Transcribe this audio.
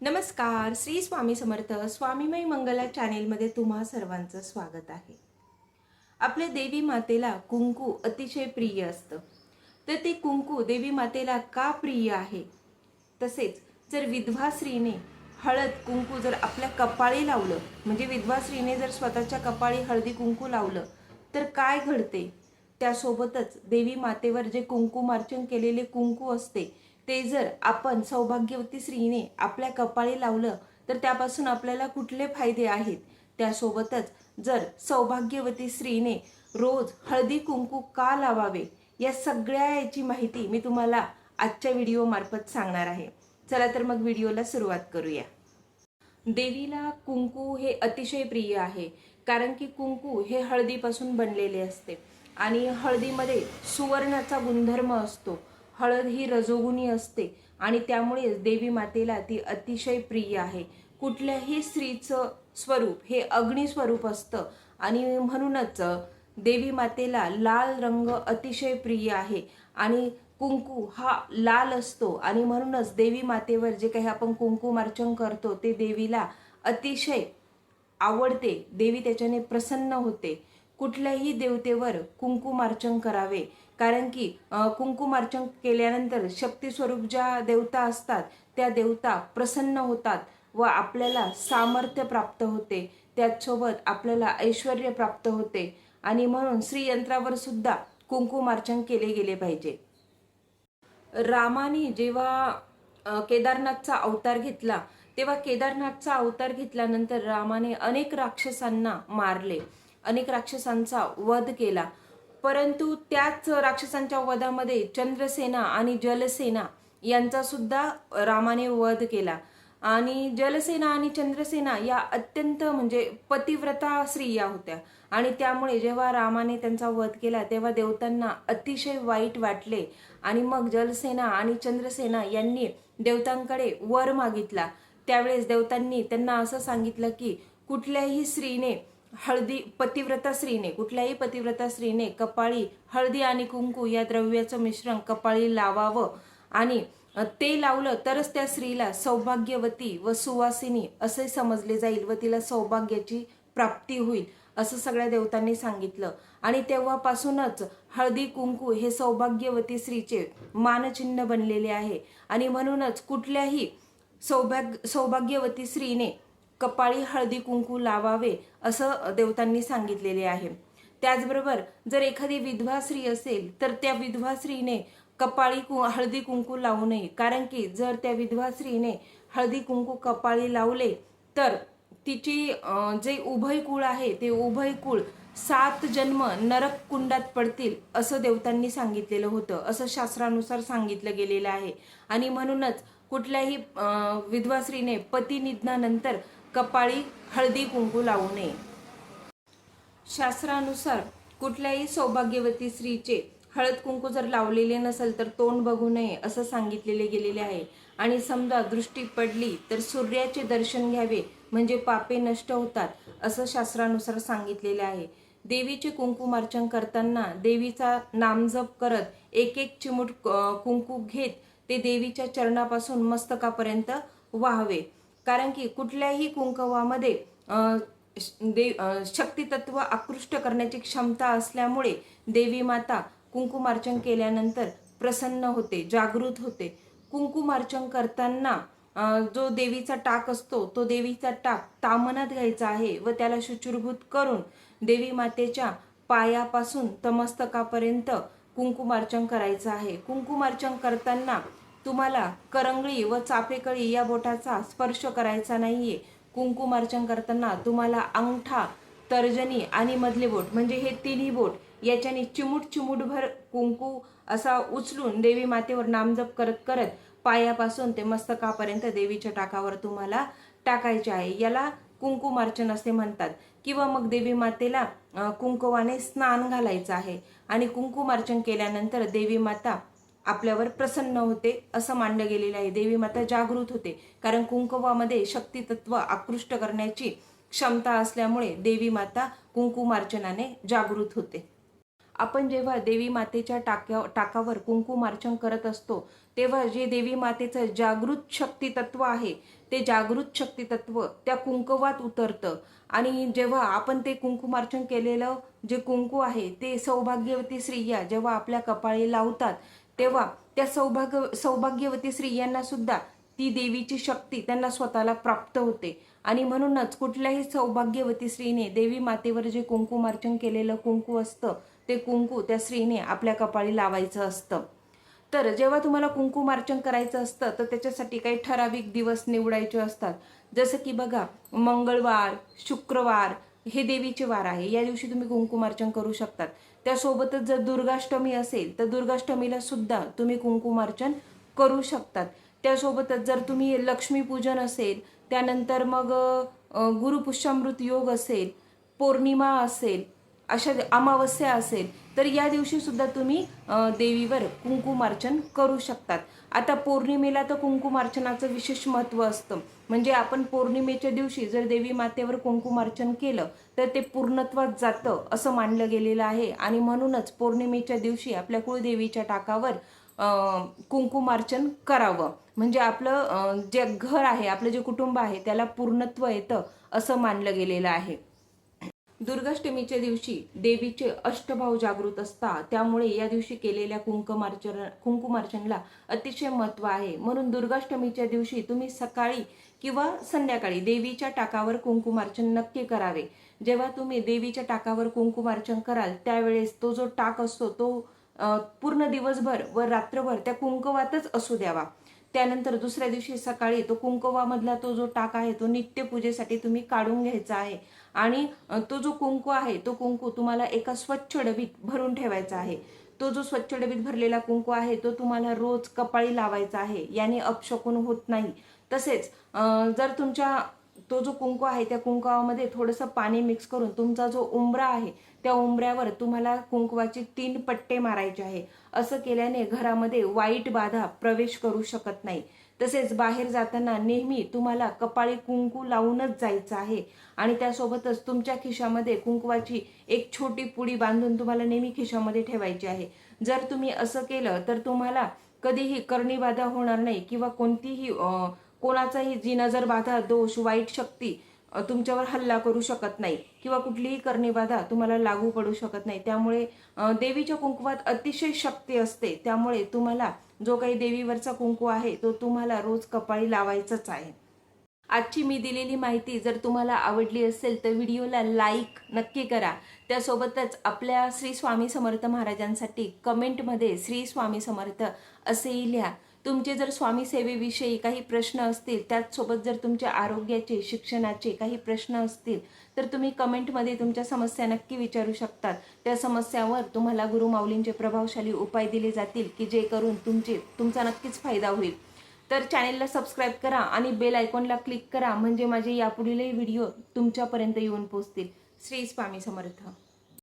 नमस्कार श्री स्वामी समर्थ स्वामीमय मंगला चॅनेलमध्ये तुम्हा सर्वांचं स्वागत आहे. आपल्या देवी मातेला कुंकू अतिशय प्रिय असतं. तर ते कुंकू देवी मातेला का प्रिय आहे? तसेच जर विधवा स्त्रीने हळद कुंकू जर आपल्या कपाळी लावलं म्हणजे विधवा स्त्रीने जर स्वतःच्या कपाळी हळदी कुंकू लावलं तर काय घडते? त्यासोबतच देवी मातेवर जे कुंकुमार्चन केलेले कुंकू असते ते जर आपण सौभाग्यवती स्त्रीने आपल्या कपाळी लावलं तर त्यापासून आपल्याला कुठले फायदे आहेत? त्यासोबतच जर सौभाग्यवती स्त्रीने रोज हळदी कुंकू का लावावे? या सगळ्या याची माहिती मी तुम्हाला आजच्या व्हिडिओमार्फत सांगणार आहे. चला तर मग व्हिडिओला सुरुवात करूया. देवीला कुंकू हे अतिशय प्रिय आहे कारण की कुंकू हे हळदीपासून बनलेले असते. आणि हळदीमध्ये सुवर्णाचा गुणधर्म असतो. हळद ही रजोगुणी असते आणि त्यामुळे देवी मातेला ती अतिशय प्रिय आहे. कुठल्याही स्त्रीचं स्वरूप हे अग्निस्वरूप असतं आणि म्हणूनच देवी मातेला लाल रंग अतिशय प्रिय आहे आणि कुंकू हा लाल असतो आणि म्हणूनच देवी मातेवर जे काही आपण कुंकुमार्चन करतो ते देवीला अतिशय आवडते. देवी त्याच्याने प्रसन्न होते. कुठल्याही देवतेवर कुंकुमार्चन करावे. कारण की कुंकुमार्चन केल्यानंतर शक्तीस्वरूप ज्या देवता असतात त्या देवता प्रसन्न होतात व आपल्याला सामर्थ्य प्राप्त होते. त्याचसोबत आपल्याला ऐश्वर प्राप्त होते. आणि म्हणून श्रीयंत्रावर सुद्धा कुंकुमार्चन केले गेले पाहिजे. रामाने जेव्हा केदारनाथचा अवतार घेतला तेव्हा केदारनाथचा अवतार घेतल्यानंतर रामाने अनेक राक्षसांना मारले. अनेक राक्षसांचा वध केला. परंतु त्याच राक्षसांच्या वधामध्ये चंद्रसेना आणि जलसेना यांचा सुद्धा रामाने वध केला. आणि जलसेना आणि चंद्रसेना या अत्यंत म्हणजे पतिव्रता स्त्रिया होत्या. आणि त्यामुळे जेव्हा रामाने त्यांचा वध केला तेव्हा देवतांना अतिशय वाईट वाटले. आणि मग जलसेना आणि चंद्रसेना यांनी देवतांकडे वर मागितला. त्यावेळेस देवतांनी त्यांना असं सांगितलं की कुठल्याही स्त्रीने हळदी पतिव्रता स्त्रीने कुठल्याही पतिव्रता स्त्रीने कपाळी हळदी आणि कुंकू या द्रव्याचं मिश्रण कपाळी लावावं आणि ते लावलं तरच त्या स्त्रीला सौभाग्यवती व सुवासिनी असे समजले जाईल व तिला सौभाग्याची प्राप्ती होईल असं सगळ्या देवतांनी सांगितलं. आणि तेव्हापासूनच हळदी कुंकू हे सौभाग्यवती स्त्रीचे मानचिन्ह बनलेले आहे. आणि म्हणूनच कुठल्याही सौभाग्य सौभाग्यवती स्त्रीने कपाळी हळदी कुंकू लावावे असं देवतांनी सांगितलेले आहे. त्याचबरोबर जर एखादी विधवा स्त्री असेल तर त्या विधवा स्त्रीने कपाळी कु हळदी कुंकू लावू नये. कारण की जर त्या विधवा स्त्रीने हळदी कुंकू कपाळी लावले तर तिची जे उभय कुळ आहे ते उभय कुळ सात जन्म नरक कुंडात पडतील असं देवतांनी सांगितलेलं होतं. असं शास्त्रानुसार सांगितलं गेलेलं आहे. आणि म्हणूनच कुठल्याही विधवा स्त्रीने पती निधनानंतर कपाळी हळदी कुंकू लावू नये. शास्त्रानुसार कुठल्याही सौभाग्यवती स्त्रीचे हळद कुंकू जर लावलेले नसेल तर तोंड बघू नये असं सांगितलेले गेलेले आहे. आणि समजा दृष्टी पडली तर सूर्याचे दर्शन घ्यावे म्हणजे पापे नष्ट होतात असं शास्त्रानुसार सांगितलेले आहे. देवीचे कुंकुमार्चन करताना देवीचा नामजप करत एक एक चिमूट कुंकू घेत ते देवीच्या चरणापासून मस्तकापर्यंत वाहावे. कारण की कुठल्याही कुंकवामध्ये अं, दे शक्तितत्व आकृष्ट करण्याची क्षमता असल्यामुळे देवी माता कुंकुमार्चन केल्यानंतर प्रसन्न होते जागृत होते. कुंकुमार्चन करताना जो देवीचा टाक असतो तो देवीचा टाक तामनात घ्यायचा आहे व त्याला शुचिरभूत करून देवी मातेच्या पायापासून तमस्तकापर्यंत कुंकुमार्चन करायचं आहे. कुंकुमार्चन करताना तुम्हाला करंगळी व चाफेकळी या बोटाचा स्पर्श करायचा नाहीये. कुंकुमार्चन करताना तुम्हाला अंगठा तर्जनी आणि मधले बोट म्हणजे हे तिन्ही बोट याच्याने चिमूट चिमूटभर कुंकू असा उचलून देवी मातेवर नामजप करत करत पायापासून ते मस्तकापर्यंत देवीच्या टाकावर तुम्हाला टाकायचे आहे. याला कुंकुमार्चन असे म्हणतात. किंवा मग देवी मातेला कुंकुवाने स्नान घालायचं आहे. आणि कुंकुमार्चन केल्यानंतर देवी माता आपल्यावर प्रसन्न होते असं मानलं गेलेलं आहे. देवी माता जागृत होते. कारण कुंकुवामध्ये शक्तितत्व आकृष्ट करण्याची क्षमता असल्यामुळे देवी माता कुंकुमार्चनाने जागृत होते. आपण जेव्हा देवी मातेच्या टाक्या टाकावर कुंकुमार्चन करत असतो तेव्हा जे देवी मातेचं जागृत शक्तितत्व आहे ते जागृत शक्तितत्व त्या कुंकवात उतरतं. आणि जेव्हा आपण ते कुंकुमार्चन केलेलं जे कुंकू आहे ते सौभाग्यवती स्त्रिया जेव्हा आपल्या कपाळी लावतात तेव्हा त्या सौभाग्य सौभाग्यवती स्त्रियांना सुद्धा ती देवीची शक्ती त्यांना स्वतःला प्राप्त होते. आणि म्हणूनच कुठल्याही सौभाग्यवती स्त्रीने देवी मातेवर जे कुंकुमार्चन केलेलं कुंकू असतं ते कुंकू त्या स्त्रीने आपल्या कपाळी लावायचं असतं. तर जेव्हा तुम्हाला कुंकुमार्चन करायचं असतं तर त्याच्यासाठी काही ठराविक दिवस निवडायचे असतात. जसं की बघा मंगळवार शुक्रवार हे देवीचे वार आहे. या दिवशी तुम्ही कुंकुमार्चन करू शकतात. त्यासोबतच जर दुर्गाष्टमी असेल तर दुर्गाष्टमीला सुद्धा तुम्ही कुंकुमार्चन करू शकतात. त्यासोबतच जर तुम्ही लक्ष्मीपूजन असेल त्यानंतर मग गुरुपुष्यामृत योग असेल पौर्णिमा असेल अशा अमावस्या असेल तर या दिवशी सुद्धा तुम्ही देवीवर कुंकुमार्चन करू शकतात. आता पौर्णिमेला तर कुंकुमार्चनाचं विशेष महत्त्व असतं. म्हणजे आपण पौर्णिमेच्या दिवशी जर देवी मातेवर कुंकुमार्चन केलं तर ते पूर्णत्वात जातं असं मानलं गेलेलं आहे. आणि म्हणूनच पौर्णिमेच्या दिवशी आपल्या कुळदेवीच्या टाकावर कुंकुमार्चन करावं. म्हणजे आपलं जे घर आहे आपलं जे कुटुंब आहे त्याला पूर्णत्व येतं असं मानलं गेलेलं आहे. दुर्गाष्टमीच्या दिवशी देवीचे अष्टभाव जागृत असतात. त्यामुळे या दिवशी केलेल्या कुंकुमार्चन कुंकुमार्चनला अतिशय महत्त्व आहे. म्हणून दुर्गाष्टमीच्या दिवशी तुम्ही सकाळी किंवा संध्याकाळी देवीच्या टाकावर कुंकुमार्चन नक्की करावे. जेव्हा तुम्ही देवीच्या टाकावर कुंकुमार्चन कराल त्यावेळेस तो जो टाक असतो तो पूर्ण दिवसभर व रात्रभर त्या कुंकवातच असू द्यावा. त्यानंतर दुसऱ्या दिवशी सकाळी तो कुंकवामधला तो जो टाक आहे तो नित्यपूजेसाठी तुम्ही काढून घ्यायचा आहे. आणि तो जो कुंकू आहे तो कुंकू तुम्हाला एका स्वच्छ डबीत भरून ठेवायचा आहे. तो जो स्वच्छ डबीत भरलेला कुंकू आहे तो तुम्हाला रोज कपाळी लावायचा आहे. याने अपशकून होत नाही. तसेच जर तुमच्या तो जो कुंकू आहे त्या कुंकवामध्ये थोडंसं पाणी मिक्स करून तुमचा जो उंबरा आहे त्या उंबऱ्यावर तुम्हाला कुंकवाचे तीन पट्टे मारायचे आहे. असं केल्याने घरामध्ये वाईट बाधा प्रवेश करू शकत नाही. तसेच बाहेर जाताना नेहमी तुम्हाला कपाळी कुंकू लावूनच जायचं आहे. आणि त्यासोबतच तुमच्या खिशामध्ये कुंकवाची एक छोटी पुडी बांधून तुम्हाला नेहमी खिशामध्ये ठेवायची आहे. जर तुम्ही असं केलं तर तुम्हाला कधीही कर्णीबाधा होणार नाही किंवा कोणतीही अं, कोणाचाही जी नजर बाधा दोष वाईट शक्ती तुमच्यावर हल्ला करू शकत नाही किंवा कुठलीही कर्णीबाधा तुम्हाला लागू पडू शकत नाही. त्यामुळे देवीच्या कुंकुवात अतिशय शक्ती असते. त्यामुळे तुम्हाला जो काही देवीवरचा कुंकू आहे तो तुम्हाला रोज कपाळी लावायचाच आहे. आजची मी दिलेली माहिती जर तुम्हाला आवडली असेल तर व्हिडिओला लाईक नक्की करा. त्यासोबतच आपल्या श्री स्वामी समर्थ महाराजांसाठी कमेंटमध्ये श्री स्वामी समर्थ असेही लिहा. तुमचे जर स्वामी सेवेविषयी काही प्रश्न असतील त्याचसोबत जर तुमच्या आरोग्याचे शिक्षणाचे काही प्रश्न असतील तर तुम्ही कमेंटमध्ये तुमच्या समस्या नक्की विचारू शकतात त्या समस्यावर तुम्हाला गुरुमाऊलींचे प्रभावशाली उपाय दिले जातील की जे करून तुमचे तुमचा नक्कीच फायदा होईल. तर चॅनेलला सबस्क्राईब करा आणि बेल आयकॉनला क्लिक करा म्हणजे माझे यापुढीलही व्हिडिओ तुमच्यापर्यंत येऊन पोहोचतील. श्री स्वामी समर्थ.